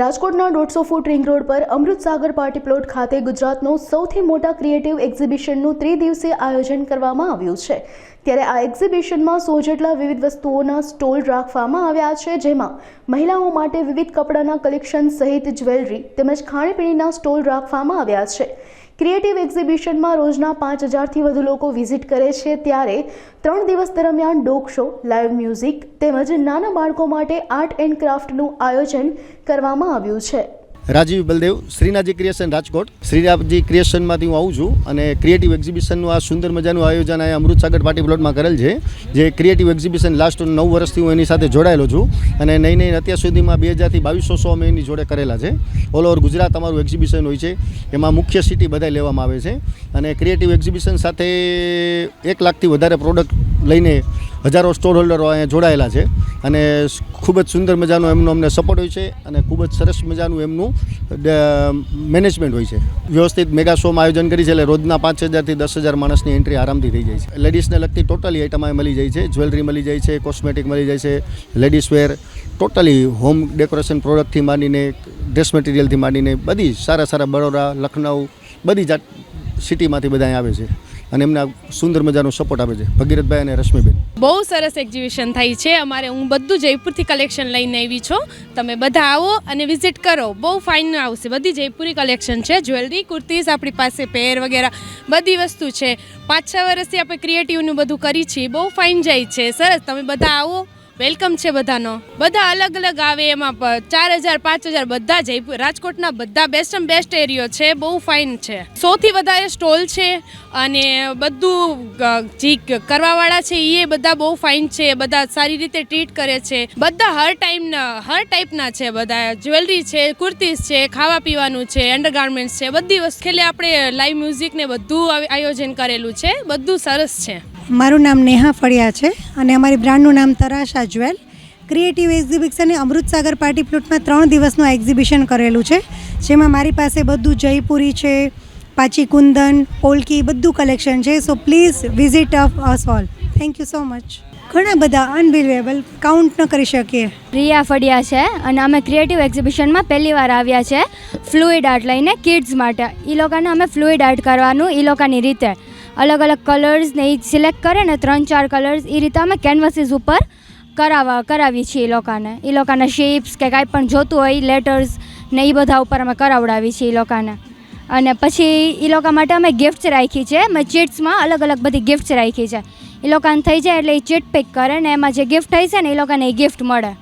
રાજકોટના દોઢસો foot ring road પર અમૃતસાગર પાર્ટી પ્લોટ ખાતે ગુજરાતનો સૌથી મોટા ક્રિએટિવ એક્ઝિબિશનનું ત્રિદિવસીય આયોજન કરવામાં આવ્યું છે. ત્યારે આ એક્ઝિબિશનમાં સો જેટલા વિવિધ વસ્તુઓના સ્ટોલ રાખવામાં આવ્યા છે, જેમાં મહિલાઓ માટે વિવિધ કપડાના કલેક્શન સહિત જ્વેલરી તેમજ ખાણીપીણીના સ્ટોલ રાખવામાં આવ્યા છે. ક્રિએટિવ એક્ઝિબિશનમાં રોજના પાંચ હજારથી વધુ લોકો વિઝિટ કરે છે ત્યારે ત્રણ દિવસ દરમિયાન ડોક શો, લાઈવ મ્યુઝિક તેમજ નાના બાળકો માટે આર્ટ એન્ડ ક્રાફ્ટનું આયોજન કરવામાં આવ્યું છે. રાજીવ બલદેવ શ્રીનાજી ક્રિએશન રાજકોટ. શ્રીનાજી ક્રિએશનમાંથી હું આવું છું અને ક્રિએટિવ એક્ઝિબિશનનું આ સુંદર મજાનું આયોજન અહીંયા અમૃતસાગર પાર્ટી પ્લોટમાં કરેલ છે, જે ક્રિએટિવ એક્ઝિબિશન લાસ્ટ નવ વર્ષથી હું એની સાથે જોડાયેલો છું અને નહીં નહીં અત્યાર સુધીમાં બે હજારથી બાવીસો સો અમે એની જોડે કરેલા છે. ઓલ ઓવર ગુજરાત અમારું એક્ઝિબિશન હોય છે, એમાં મુખ્ય સિટી બધા લેવામાં આવે છે અને ક્રિએટિવ એક્ઝિબિશન સાથે એક લાખથી વધારે પ્રોડક્ટ લઈને હજારો સ્ટોર હોલ્ડરો અહીંયા જોડાયેલા છે. અને ખૂબ જ સુંદર મજાનો એમનો અમને સપોર્ટ હોય છે અને ખૂબ જ સરસ મજાનું એમનું મેનેજમેન્ટ હોય છે. વ્યવસ્થિત મેગા શોમાં આયોજન કરી છે એટલે રોજના પાંચ હજારથી દસ હજાર માણસની એન્ટ્રી આરામથી થઈ જાય છે. લેડીઝને લગતી ટોટલી આઈટમ મળી જાય છે. જ્વેલરી મળી જાય છે કોસ્મેટિક મળી જાય છે ladies wear totally home decoration પ્રોડક્ટથી માંડીને ડ્રેસ મટીરિયલથી માંડીને બધી સારા સારા બરોડા, લખનઉ, બધી જાત સિટીમાંથી બધા આવે છે. અને એમને સુંદર મજાનો સપોર્ટ આપે છે. ભગીરથભાઈ અને રશ્મિબેન. બહુ સરસ એક્ઝિબિશન થાય છે. અમારે હું બધું જયપુરથી કલેક્શન લઈને આવી છું. તમે બધા આવો અને વિઝિટ કરો. બહુ ફાઇન આવશે. બધી જયપુરી કલેક્શન છે. જ્વેલરી કુર્તીઝ આપણી પાસે પેર વગેરે, બધી વસ્તુ છે. પાંચ છ વર્ષથી આપણે ક્રિએટિવનું બધું કરી છીએ. બહુ ફાઇન જાય છે. સરસ. તમે બધા આવો. વેલકમ છે બધાનો. બધા અલગ અલગ આવે એમાં ચાર હજાર, પાંચ હજાર, બધા જયપુર રાજકોટના બધા બેસ્ટ બેસ્ટ એરિયો છે, બહુ ફાઇન છે. સૌથી વધારે સ્ટોલ છે અને બધું જે કરવાવાળા છે એ બધા બહુ ફાઇન છે, બધા સારી રીતે ટ્રીટ કરે છે. બધા હર ટાઈમના હર ટાઈપના છે બધા. જ્વેલરી છે, કુર્તીઝ છે, ખાવા પીવાનું છે અંડરગાર્મેન્ટ્સ છે, બધી વસ્તુ. આપણે લાઈવ મ્યુઝિક ને બધું આયોજન કરેલું છે, બધું સરસ છે. મારું નામ નેહા ફળિયા છે અને અમારી બ્રાન્ડનું નામ તરાશા જ્વેલ. ક્રિએટિવ એક્ઝિબિશને અમૃતસાગર પાર્ટી પ્લોટમાં ત્રણ દિવસનું એક્ઝિબિશન કરેલું છે. જેમાં મારી પાસે બધું જયપુરી છે, પાછી કુંદન પોલકી બધું કલેક્શન છે. So please visit of us all thank you so much ઘણા બધા અનબિલિવેબલ કાઉન્ટ ન કરી શકીએ. રિયા ફળિયા છે અને અમે ક્રિએટિવ એક્ઝિબિશનમાં પહેલી વાર આવ્યા છે. ફ્લુઇડ આર્ટ લઈને કિડ્સ માટે. એ લોકોને અમે ફ્લુઇડ આર્ટ કરવાનું એ લોકોની રીતે. અલગ અલગ કલર્સ ને એ સિલેક્ટ કરે ને, ત્રણ ચાર કલર્સ એ રીતે અમે કેનવાસીસ ઉપર કરાવવા કરાવીએ છીએ એ લોકોને. એ લોકોના શેપ્સ કે કાંઈ પણ જોતું હોય લેટર્સ ને એ બધા ઉપર અમે કરાવડાવીએ છીએ એ લોકોને. અને પછી એ લોકો માટે અમે ગિફ્ટ્સ રાખી છે અમે ચીટ્સમાં અલગ અલગ બધી ગિફ્ટ્સ રાખી છે એ લોકોને થઈ જાય એટલે એ ચીટ પેક કરે ને એમાં જે ગિફ્ટ થઈ છે ને, એ લોકોને એ ગિફ્ટ મળે.